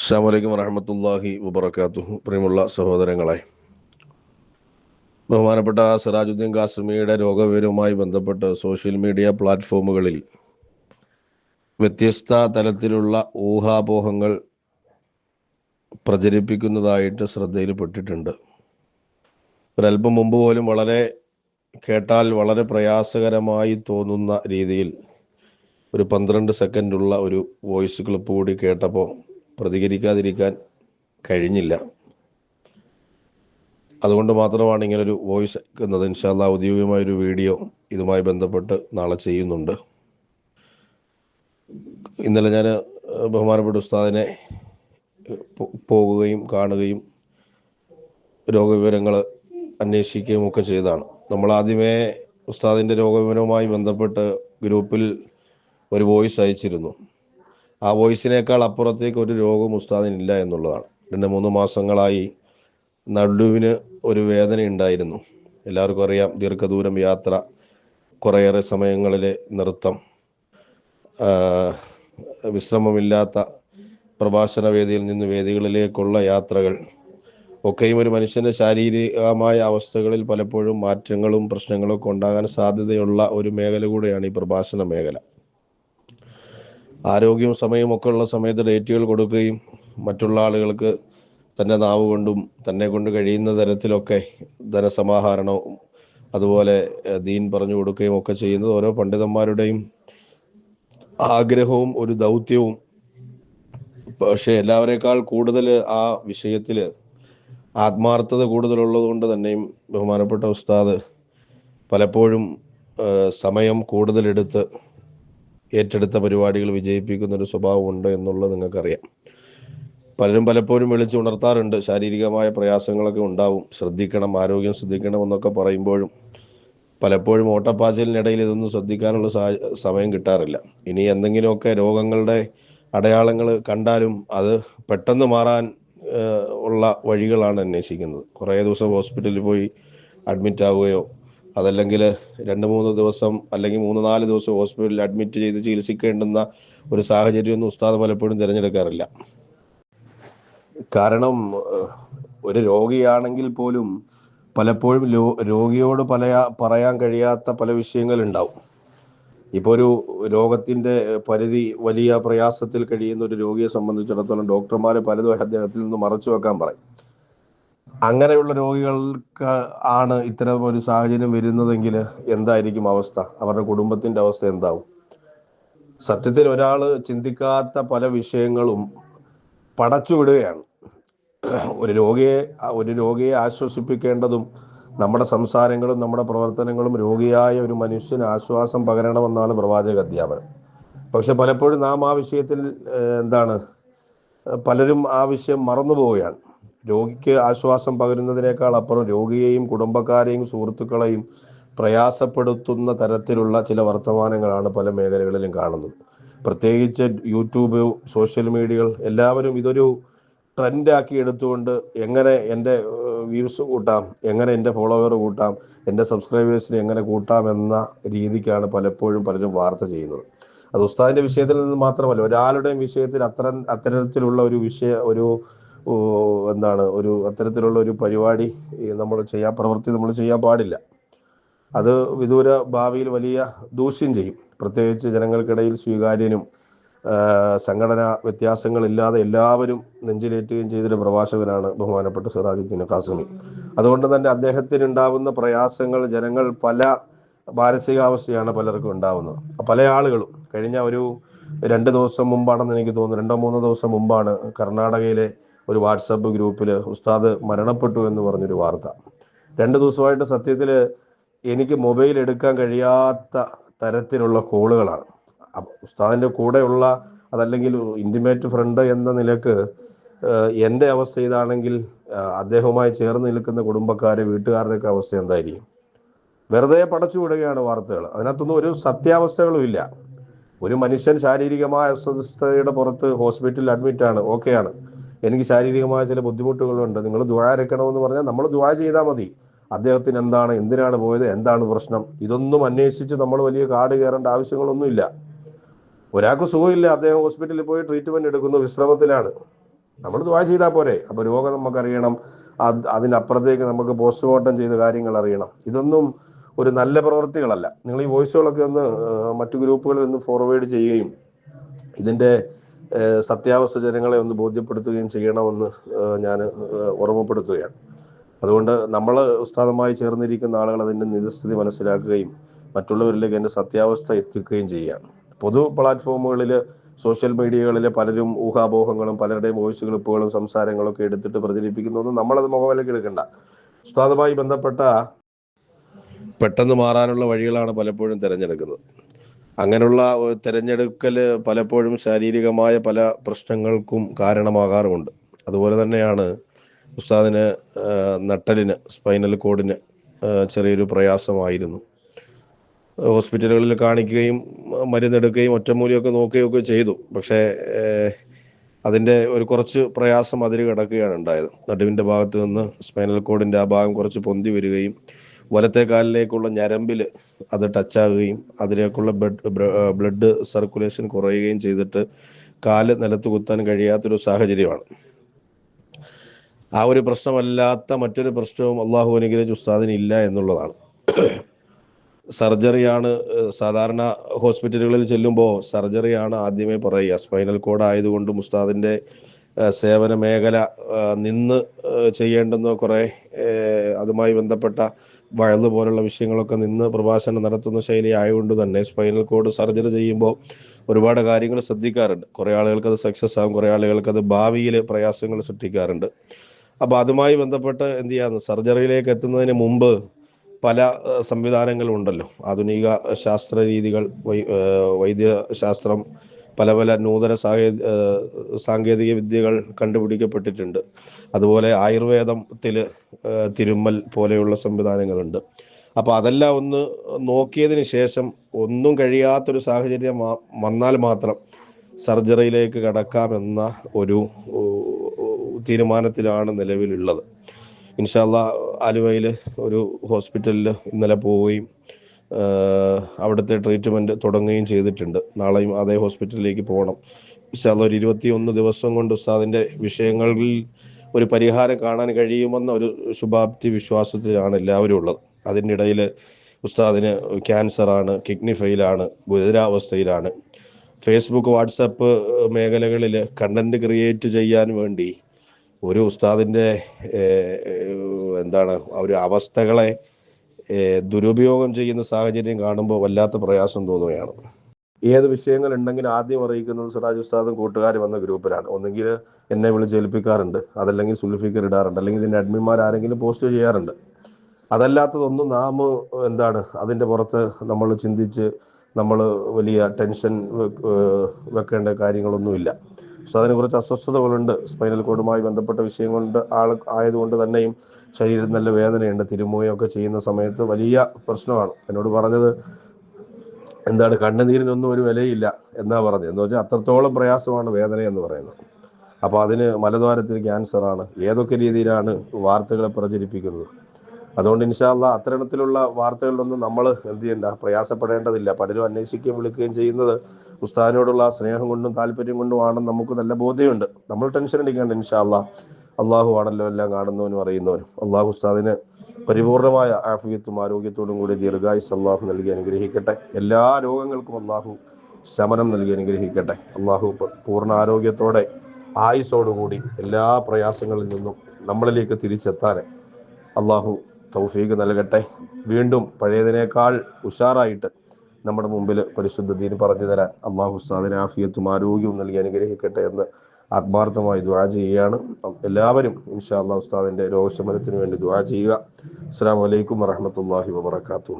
അസ്സാം വലൈക്കും വറഹമത്തല്ലാഹി വബർക്കാത്തു പ്രിയമുള്ള സഹോദരങ്ങളെ ബഹുമാനപ്പെട്ട സിറാജുദ്ദീൻ കാസിമിയുടെ രോഗവിവരവുമായി ബന്ധപ്പെട്ട് സോഷ്യൽ മീഡിയ പ്ലാറ്റ്ഫോമുകളിൽ വ്യത്യസ്ത തലത്തിലുള്ള ഊഹാപോഹങ്ങൾ പ്രചരിപ്പിക്കുന്നതായിട്ട് ശ്രദ്ധയിൽപ്പെട്ടിട്ടുണ്ട്. ഒരല്പം മുമ്പ് പോലും വളരെ കേട്ടാൽ വളരെ പ്രയാസകരമായി തോന്നുന്ന രീതിയിൽ ഒരു പന്ത്രണ്ട് സെക്കൻഡുള്ള ഒരു വോയിസ് ക്ലിപ്പ് കൂടി കേട്ടപ്പോൾ പ്രതികരിക്കാതിരിക്കാൻ കഴിഞ്ഞില്ല. അതുകൊണ്ട് മാത്രമാണ് ഇങ്ങനൊരു വോയിസ് അയക്കുന്നത് ഇൻഷാല്ല ഔദ്യോഗികമായൊരു വീഡിയോ ഇതുമായി ബന്ധപ്പെട്ട് നാളെ ചെയ്യുന്നുണ്ട്. ഇന്നലെ ഞാൻ ബഹുമാനപ്പെട്ട ഉസ്താദിനെ പോകുകയും കാണുകയും രോഗവിവരങ്ങൾ അന്വേഷിക്കുകയും ഒക്കെ ചെയ്തതാണ്. നമ്മൾ ആദ്യമേ ഉസ്താദിന്റെ രോഗവിവരവുമായി ബന്ധപ്പെട്ട് ഗ്രൂപ്പിൽ ഒരു വോയിസ് അയച്ചിരുന്നു. ആ വോയിസിനേക്കാൾ അപ്പുറത്തേക്ക് ഒരു രോഗം ഉസ്താദിനില്ല എന്നുള്ളതാണ്. രണ്ട് മൂന്ന് മാസങ്ങളായി നടുവിന് ഒരു വേദന ഉണ്ടായിരുന്നു. എല്ലാവർക്കും അറിയാം ദീർഘദൂരം യാത്ര കുറേയേറെ സമയങ്ങളിലെ നൃത്തം വിശ്രമമില്ലാത്ത പ്രഭാഷണ വേദിയിൽ നിന്ന് വേദികളിലേക്കുള്ള യാത്രകൾ ഒക്കെയും ഒരു മനുഷ്യന്റെ ശാരീരികമായ അവസ്ഥകളിൽ പലപ്പോഴും മാറ്റങ്ങളും പ്രശ്നങ്ങളും ഒക്കെ ഉണ്ടാകാൻ സാധ്യതയുള്ള ഒരു മേഖല കൂടെയാണ് ഈ പ്രഭാഷണ മേഖല. ആരോഗ്യവും സമയവും ഒക്കെ ഉള്ള സമയത്ത് ഡേറ്റുകൾ കൊടുക്കുകയും മറ്റുള്ള ആളുകൾക്ക് തന്നെ നാവ് കൊണ്ടും തന്നെ കൊണ്ട് കഴിയുന്ന തരത്തിലൊക്കെ ധനസമാഹരണവും അതുപോലെ ദീൻ പറഞ്ഞു കൊടുക്കുകയും ഒക്കെ ചെയ്യുന്നത് ഓരോ പണ്ഡിതന്മാരുടെയും ആഗ്രഹവും ഒരു ദൗത്യവും. പക്ഷെ എല്ലാവരേക്കാൾ കൂടുതൽ ആ വിഷയത്തിൽ ആത്മാർത്ഥത കൂടുതലുള്ളത് കൊണ്ട് തന്നെയും ബഹുമാനപ്പെട്ട ഉസ്താദ് പലപ്പോഴും സമയം കൂടുതലെടുത്ത് ഏറ്റെടുത്ത പരിപാടികൾ വിജയിപ്പിക്കുന്ന ഒരു സ്വഭാവമുണ്ട് എന്നുള്ളത് നിങ്ങൾക്കറിയാം. പലരും പലപ്പോഴും വിളിച്ച് ഉണർത്താറുണ്ട് ശാരീരികമായ പ്രയാസങ്ങളൊക്കെ ഉണ്ടാവും. ശ്രദ്ധിക്കണം ആരോഗ്യം ശ്രദ്ധിക്കണം എന്നൊക്കെ പറയുമ്പോഴും പലപ്പോഴും ഓട്ടപ്പാച്ചിലിനിടയിൽ ഇതൊന്നും ശ്രദ്ധിക്കാനുള്ള സമയം കിട്ടാറില്ല. ഇനി എന്തെങ്കിലുമൊക്കെ രോഗങ്ങളുടെ അടയാളങ്ങൾ കണ്ടാലും അത് പെട്ടെന്ന് മാറാൻ ഉള്ള വഴികളാണ് അന്വേഷിക്കുന്നത്. കുറേ ദിവസം ഹോസ്പിറ്റലിൽ പോയി അഡ്മിറ്റ് ആവുകയോ അതല്ലെങ്കിൽ രണ്ട് മൂന്ന് ദിവസം അല്ലെങ്കിൽ മൂന്ന് നാല് ദിവസം ഹോസ്പിറ്റലിൽ അഡ്മിറ്റ് ചെയ്ത് ചികിത്സിക്കേണ്ടുന്ന ഒരു സാഹചര്യമൊന്നും ഉസ്താദ് പലപ്പോഴും തിരഞ്ഞെടുക്കാറില്ല. കാരണം ഒരു രോഗിയാണെങ്കിൽ പോലും പലപ്പോഴും രോഗിയോട് പല പറയാൻ കഴിയാത്ത പല വിഷയങ്ങൾ ഉണ്ടാവും ഇപ്പോൾ ഒരു രോഗത്തിന്റെ പരിധി വലിയ പ്രയാസത്തിൽ കഴിയുന്ന ഒരു രോഗിയെ സംബന്ധിച്ചിടത്തോളം ഡോക്ടർമാർ പലതും അദ്ദേഹത്തിൽ നിന്ന് മറച്ചു വെക്കാൻ പറയും. അങ്ങനെയുള്ള രോഗികൾക്ക് ആണ് ഇത്തരം ഒരു സാഹചര്യം വരുന്നതെങ്കിൽ എന്തായിരിക്കും അവസ്ഥ? അവരുടെ കുടുംബത്തിന്റെ അവസ്ഥ എന്താവും? സത്യത്തിൽ ഒരാൾ ചിന്തിക്കാത്ത പല വിഷയങ്ങളും പടച്ചു വിടുകയാണ്. ഒരു രോഗിയെ ഒരു രോഗിയെ ആശ്വസിപ്പിക്കേണ്ടതും നമ്മുടെ സംസാരങ്ങളും നമ്മുടെ പ്രവർത്തനങ്ങളും രോഗിയായ ഒരു മനുഷ്യന് ആശ്വാസം പകരണമെന്നാണ് പ്രവാചക അധ്യാപനം. പക്ഷെ പലപ്പോഴും നാം ആ വിഷയത്തിൽ എന്താണ് പലരും ആ വിഷയം മറന്നു പോവുകയാണ് രോഗിക്ക് ആശ്വാസം പകരുന്നതിനേക്കാൾ അപ്പുറം രോഗിയെയും കുടുംബക്കാരെയും സുഹൃത്തുക്കളെയും പ്രയാസപ്പെടുത്തുന്ന തരത്തിലുള്ള ചില വർത്തമാനങ്ങളാണ് പല മേഖലകളിലും കാണുന്നത്. പ്രത്യേകിച്ച് യൂട്യൂബ് സോഷ്യൽ മീഡിയകൾ എല്ലാവരും ഇതൊരു ട്രെൻഡാക്കി എടുത്തുകൊണ്ട് എങ്ങനെ എന്റെ വ്യൂസ് കൂട്ടാം എങ്ങനെ എന്റെ ഫോളോവർ കൂട്ടാം എന്റെ സബ്സ്ക്രൈബേഴ്സിനെ എങ്ങനെ കൂട്ടാം എന്ന രീതിക്കാണ് പലപ്പോഴും പലരും വാർത്ത ചെയ്യുന്നത്. അത് ഉസ്താദിന്റെ വിഷയത്തിൽ നിന്ന് മാത്രമല്ല ഒരാളുടെയും വിഷയത്തിൽ അത്തരം അത്തരത്തിലുള്ള ഒരു വിഷയ ഒരു എന്താണ് ഒരു അത്തരത്തിലുള്ള ഒരു പരിപാടി നമ്മൾ ചെയ്യാൻ പ്രവൃത്തി നമ്മൾ ചെയ്യാൻ പാടില്ല. അത് വിദൂര ഭാവിയിൽ വലിയ ദൂഷ്യം ചെയ്യും. പ്രത്യേകിച്ച് ജനങ്ങൾക്കിടയിൽ സ്വീകാര്യനും സംഘടനാ വ്യത്യാസങ്ങളില്ലാതെ എല്ലാവരും നെഞ്ചിലേറ്റുകയും ചെയ്തൊരു പ്രഭാഷകനാണ് ബഹുമാനപ്പെട്ട സിറാജുദ്ദീൻ കാസമി. അതുകൊണ്ട് തന്നെ അദ്ദേഹത്തിന് ഉണ്ടാവുന്ന പ്രയാസങ്ങൾ ജനങ്ങൾ പല മാനസികാവസ്ഥയാണ് പലർക്കും ഉണ്ടാവുന്നത്. പല ആളുകളും കഴിഞ്ഞ ഒരു രണ്ട് ദിവസം മുമ്പാണെന്ന് എനിക്ക് തോന്നുന്നു രണ്ടോ മൂന്നോ ദിവസം മുമ്പാണ് കർണാടകയിലെ ഒരു വാട്സപ്പ് ഗ്രൂപ്പിൽ ഉസ്താദ് മരണപ്പെട്ടു എന്ന് പറഞ്ഞൊരു വാർത്ത. രണ്ട് ദിവസമായിട്ട് സത്യത്തിൽ എനിക്ക് മൊബൈൽ എടുക്കാൻ കഴിയാത്ത തരത്തിലുള്ള കോളുകളാണ്. ഉസ്താദിന്റെ കൂടെയുള്ള അതല്ലെങ്കിൽ ഇന്റിമേറ്റ് ഫ്രണ്ട് എന്ന നിലയ്ക്ക് എന്റെ അവസ്ഥ ഇതാണെങ്കിൽ അദ്ദേഹവുമായി ചേർന്ന് നിൽക്കുന്ന കുടുംബക്കാരെ വീട്ടുകാരുടെയൊക്കെ അവസ്ഥ എന്തായിരിക്കും? വെറുതെ പടച്ചു വിടുകയാണ് വാർത്തകൾ അതിനകത്തൊന്നും ഒരു സത്യാവസ്ഥകളും ഇല്ല. ഒരു മനുഷ്യൻ ശാരീരികമായ അസ്വസ്ഥതയുടെ പുറത്ത് ഹോസ്പിറ്റലിൽ അഡ്മിറ്റ് ആണ്. ഓക്കെയാണ് എനിക്ക് ശാരീരികമായ ചില ബുദ്ധിമുട്ടുകളുണ്ട്. നിങ്ങൾ ദ്വാരക്കണമെന്ന് പറഞ്ഞാൽ നമ്മൾ ദ്വാ ചെയ്താൽ മതി. അദ്ദേഹത്തിന് എന്താണ് എന്തിനാണ് പോയത് എന്താണ് പ്രശ്നം? ഇതൊന്നും അന്വേഷിച്ച് നമ്മൾ വലിയ കാട് കയറേണ്ട ആവശ്യങ്ങളൊന്നുമില്ല. ഒരാൾക്ക് സുഖമില്ല അദ്ദേഹം ഹോസ്പിറ്റലിൽ പോയി ട്രീറ്റ്മെന്റ് എടുക്കുന്നു വിശ്രമത്തിലാണ്. നമ്മൾ ദ്വാ ചെയ്താൽ പോരെ. അപ്പോൾ രോഗം നമുക്കറിയണം. അത് അതിനപ്പുറത്തേക്ക് നമുക്ക് പോസ്റ്റ്മോർട്ടം ചെയ്ത കാര്യങ്ങൾ അറിയണം. ഇതൊന്നും ഒരു നല്ല പ്രവൃത്തികളല്ല. നിങ്ങൾ ഈ വോയിസുകളൊക്കെ ഒന്ന് മറ്റു ഗ്രൂപ്പുകളിൽ ഒന്ന് ഫോർവേഡ് ചെയ്യുകയും ഇതിന്റെ ഏഹ്, സത്യാവസ്ഥ ജനങ്ങളെ ഒന്ന് ബോധ്യപ്പെടുത്തുകയും ചെയ്യണമെന്ന് ഞാൻ ഓർമ്മപ്പെടുത്തുകയാണ്. അതുകൊണ്ട് നമ്മൾ ഉസ്താദമായി ചേർന്നിരിക്കുന്ന ആളുകൾ അതിന്റെ നിജസ്ഥിതി മനസ്സിലാക്കുകയും മറ്റുള്ളവരിലേക്ക് അതിന്റെ സത്യാവസ്ഥ എത്തിക്കുകയും ചെയ്യുകയാണ്. പൊതു പ്ലാറ്റ്ഫോമുകളിൽ സോഷ്യൽ മീഡിയകളിൽ പലരും ഊഹാപോഹങ്ങളും പലരുടെയും വോയിസ് ക്ലിപ്പുകളും സംസാരങ്ങളും ഒക്കെ എടുത്തിട്ട് പ്രചരിപ്പിക്കുന്നതൊന്നും നമ്മളത് മുഖവിലേക്ക് എടുക്കണ്ട. ഉസ്താദുമായി ബന്ധപ്പെട്ട പെട്ടെന്ന് മാറാനുള്ള വഴികളാണ് പലപ്പോഴും തിരഞ്ഞെടുക്കുന്നത്. അങ്ങനെയുള്ള തിരഞ്ഞെടുക്കൽ പലപ്പോഴും ശാരീരികമായ പല പ്രശ്നങ്ങൾക്കും കാരണമാകാറുമുണ്ട്. അതുപോലെ തന്നെയാണ് ഉസ്താദിന് നട്ടലിന് സ്പൈനൽ കോഡിന് ചെറിയൊരു പ്രയാസമായിരുന്നു. ഹോസ്പിറ്റലുകളിൽ കാണിക്കുകയും മരുന്നെടുക്കുകയും ഒറ്റമൂലിയൊക്കെ നോക്കുകയൊക്കെ ചെയ്തു. പക്ഷേ അതിന്റെ ഒരു കുറച്ച് പ്രയാസം അതിൽ കിടക്കുകയാണ് ഉണ്ടായത്. നടുവിന്റെ ഭാഗത്ത് നിന്ന് സ്പൈനൽ കോഡിന്റെ ആ ഭാഗം കുറച്ച് പൊന്തി വരികയും വലത്തെ കാലിലേക്കുള്ള ഞരമ്പിൽ അത് ടച്ചാകുകയും അതിലേക്കുള്ള ബ്ലഡ് ബ്ലഡ് സർക്കുലേഷൻ കുറയുകയും ചെയ്തിട്ട് കാൽ നിലത്ത് കുത്താൻ കഴിയാത്തൊരു സാഹചര്യമാണ്. ആ ഒരു പ്രശ്നമല്ലാത്ത മറ്റൊരു പ്രശ്നവും അള്ളാഹു അനുഗ്രഹിച്ച് ഉസ്താദിന് ഇല്ല എന്നുള്ളതാണ്. സർജറിയാണ് സാധാരണ ഹോസ്പിറ്റലുകളിൽ ചെല്ലുമ്പോൾ സർജറിയാണ് ആദ്യമേ പറയുക. സ്പൈനൽ കോഡ് ആയതുകൊണ്ട് ഉസ്താദിന്റെ ഏഹ്, സേവന മേഖല നിന്ന് ചെയ്യേണ്ടുന്ന കുറേ അതുമായി ബന്ധപ്പെട്ട വയൽ പോലുള്ള വിഷയങ്ങളൊക്കെ നിന്ന് പ്രഭാഷണം നടത്തുന്ന ശൈലി ആയതുകൊണ്ട് തന്നെ സ്പൈനൽ കോഡ് സർജറി ചെയ്യുമ്പോൾ ഒരുപാട് കാര്യങ്ങൾ ശ്രദ്ധിക്കാറുണ്ട്. കുറേ ആളുകൾക്ക് അത് സക്സസ് ആകും കുറേ ആളുകൾക്ക് അത് ഭാവിയിൽ പ്രയാസങ്ങൾ സൃഷ്ടിക്കാറുണ്ട്. അപ്പോൾ അതുമായി ബന്ധപ്പെട്ട് എന്ത് ചെയ്യാന്ന് സർജറിയിലേക്ക് എത്തുന്നതിന് മുമ്പ് പല സംവിധാനങ്ങളുണ്ടല്ലോ. ആധുനിക ശാസ്ത്ര രീതികൾ വൈദ്യശാസ്ത്രം പല പല നൂതന സാങ്കേ സാങ്കേതിക വിദ്യകൾ കണ്ടുപിടിക്കപ്പെട്ടിട്ടുണ്ട്. അതുപോലെ ആയുർവേദത്തിൽ തിരുമ്മൽ പോലെയുള്ള സംവിധാനങ്ങളുണ്ട്. അപ്പോൾ അതെല്ലാം ഒന്ന് നോക്കിയതിന് ശേഷം ഒന്നും കഴിയാത്തൊരു സാഹചര്യം വന്നാൽ മാത്രം സർജറിയിലേക്ക് കടക്കാമെന്ന ഒരു തീരുമാനത്തിലാണ് നിലവിലുള്ളത്. ഇൻഷാല്ല ആലുവയിൽ ഒരു ഹോസ്പിറ്റലിൽ ഇന്നലെ പോവുകയും അവിടുത്തെ ട്രീറ്റ്മെന്റ് തുടങ്ങുകയും ചെയ്തിട്ടുണ്ട്. നാളെയും അതേ ഹോസ്പിറ്റലിലേക്ക് പോകണം. ഉസ്താദ് ഒരു ഇരുപത്തിയൊന്ന് ദിവസം കൊണ്ട് ഉസ്താദിന്റെ വിഷയങ്ങളിൽ ഒരു പരിഹാരം കാണാൻ കഴിയുമെന്ന ഒരു ശുഭാപ്തി വിശ്വാസത്തിലാണ് എല്ലാവരും ഉള്ളത്. അതിനിടയിൽ ഉസ്താദിന് ക്യാൻസറാണ് കിഡ്നി ഫെയിലാണ് ഗുരുതരാവസ്ഥയിലാണ്. ഫേസ്ബുക്ക് വാട്സപ്പ് മേഖലകളിൽ കണ്ടന്റ് ക്രിയേറ്റ് ചെയ്യാൻ വേണ്ടി ഒരു ഉസ്താദിന്റെ എന്താണ് ഒരു അവസ്ഥകളെ ദുരുപയോഗം ചെയ്യുന്ന സാഹചര്യം കാണുമ്പോൾ വല്ലാത്ത പ്രയാസം തോന്നുകയാണ്. ഏത് വിഷയങ്ങൾ ഉണ്ടെങ്കിൽ ആദ്യം അറിയിക്കുന്നത് സിറാജ് ഉസ്താദും കൂട്ടുകാരും വന്ന ഗ്രൂപ്പിലാണ്. ഒന്നെങ്കിൽ എന്നെ വിളിച്ച് ഏൽപ്പിക്കാറുണ്ട് അതല്ലെങ്കിൽ സുൽഫിക്കർ ഇടാറുണ്ട്. അല്ലെങ്കിൽ ഇതിന്റെ അഡ്മിന്മാർ ആരെങ്കിലും പോസ്റ്റ് ചെയ്യാറുണ്ട്. അതല്ലാത്തതൊന്നും നാം എന്താണ് അതിന്റെ പുറത്ത് നമ്മൾ ചിന്തിച്ച് നമ്മൾ വലിയ ടെൻഷൻ വെക്ക്- വെക്കേണ്ട കാര്യങ്ങളൊന്നുമില്ല. പക്ഷെ കുറച്ച് അസ്വസ്ഥതകളുണ്ട്. സ്പൈനൽ കോഡുമായി ബന്ധപ്പെട്ട വിഷയം കൊണ്ട് ആൾ ആയതുകൊണ്ട് തന്നെയും ശരീരത്തിൽ നല്ല വേദനയുണ്ട്. തിരുമുകയൊക്കെ ചെയ്യുന്ന സമയത്ത് വലിയ പ്രശ്നമാണ്. എന്നോട് പറഞ്ഞത് എന്താണ് കണ്ണുനീരിനൊന്നും ഒരു വിലയില്ല എന്നാ പറഞ്ഞത്. എന്ന് വെച്ചാൽ അത്രത്തോളം പ്രയാസമാണ് വേദന എന്ന് പറയുന്നത്. അപ്പോൾ അതിന് മലദ്വാരത്തിൽ ക്യാൻസറാണ്. ഏതൊക്കെ രീതിയിലാണ് വാർത്തകളെ പ്രചരിപ്പിക്കുന്നത്? അതുകൊണ്ട് ഇൻഷാല്ല അത്തരത്തിലുള്ള വാർത്തകളിലൊന്നും നമ്മൾ എന്ത് ചെയ്യണ്ട പ്രയാസപ്പെടേണ്ടതില്ല. പലരും അന്വേഷിക്കുകയും വിളിക്കുകയും ചെയ്യുന്നത് ഉസ്താദിനോടുള്ള സ്നേഹം കൊണ്ടും താല്പര്യം കൊണ്ടുമാണെന്ന് നമുക്ക് നല്ല ബോധ്യമുണ്ട്. നമ്മൾ ടെൻഷൻ അടിക്കേണ്ട ഇൻഷാല്ല അള്ളാഹു ആണല്ലോ എല്ലാം കാണുന്നവനും അറിയുന്നവനും അള്ളാഹു ഉസ്താദിന് പരിപൂർണമായ ആഫിയത്തും ആരോഗ്യത്തോടും കൂടി ദീർഘായുസ് അള്ളാഹു നൽകി അനുഗ്രഹിക്കട്ടെ. എല്ലാ രോഗങ്ങൾക്കും അള്ളാഹു ശമനം നൽകി അനുഗ്രഹിക്കട്ടെ. അള്ളാഹു പൂർണ ആരോഗ്യത്തോടെ ആയുസോടുകൂടി എല്ലാ പ്രയാസങ്ങളിൽ നിന്നും നമ്മളിലേക്ക് തിരിച്ചെത്താൻ അള്ളാഹു തൗഫീഖ് നൽകട്ടെ. വീണ്ടും പഴയതിനേക്കാൾ ഉഷാറായിട്ട് നമ്മുടെ മുമ്പിൽ പരിശുദ്ധ ദീൻ പറഞ്ഞു തരാൻ അള്ളാഹു ഉസ്താദിന് ആഫിയത്തും ആരോഗ്യവും നൽകി അനുഗ്രഹിക്കട്ടെ എന്ന് ആത്മാർത്ഥമായി ദുവാ ചെയ്യുകയാണ്. എല്ലാവരും ഇൻഷാ അള്ളാഹ് ഉസ്താദിന്റെ രോഗശമനത്തിന് വേണ്ടി ദുവാ ചെയ്യുക. അസ്സാം വലൈക്കും വറഹമത്തല്ലാഹി വബർക്കാത്തു